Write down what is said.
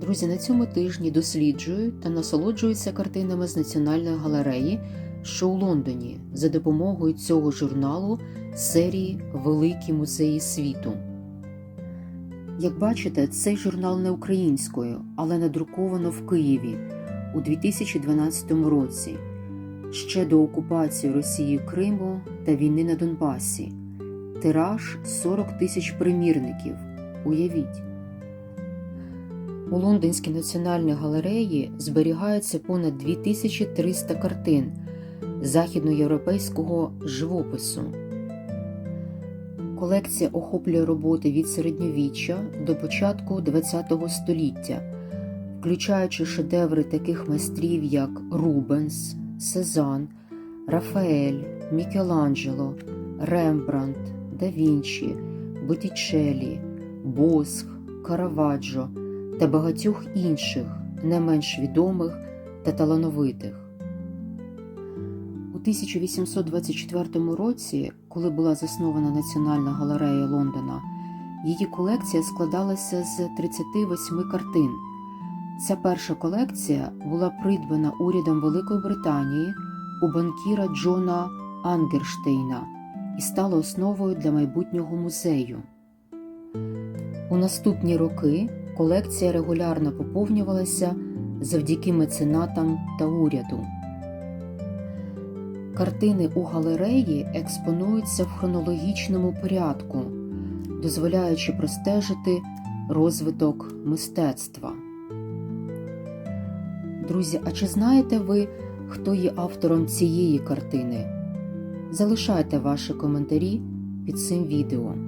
Друзі, на цьому тижні досліджують та насолоджуються картинами з Національної галереї, що у Лондоні за допомогою цього журналу серії Великі музеї світу. Як бачите, цей журнал не українською, але надруковано в Києві у 2012 році, ще до окупації Росії Криму та війни на Донбасі. Тираж 40 тисяч примірників. Уявіть. У Лондонській національній галереї зберігається понад 2300 картин західноєвропейського живопису. Колекція охоплює роботи від середньовіччя до початку ХХ століття, включаючи шедеври таких майстрів, як Рубенс, Сезанн, Рафаель, Мікеланджело, Рембрандт, Да Вінчі, Боттічеллі, Босх, Караваджо та багатьох інших не менш відомих та талановитих. У 1824 році, коли була заснована Національна галерея Лондона, її колекція складалася з 38 картин. Ця перша колекція була придбана урядом Великої Британії у банкіра Джона Ангерштейна і стала основою для майбутнього музею. У наступні роки колекція регулярно поповнювалася завдяки меценатам та уряду. Картини у галереї експонуються в хронологічному порядку, дозволяючи простежити розвиток мистецтва. Друзі, а чи знаєте ви, хто є автором цієї картини? Залишайте ваші коментарі під цим відео.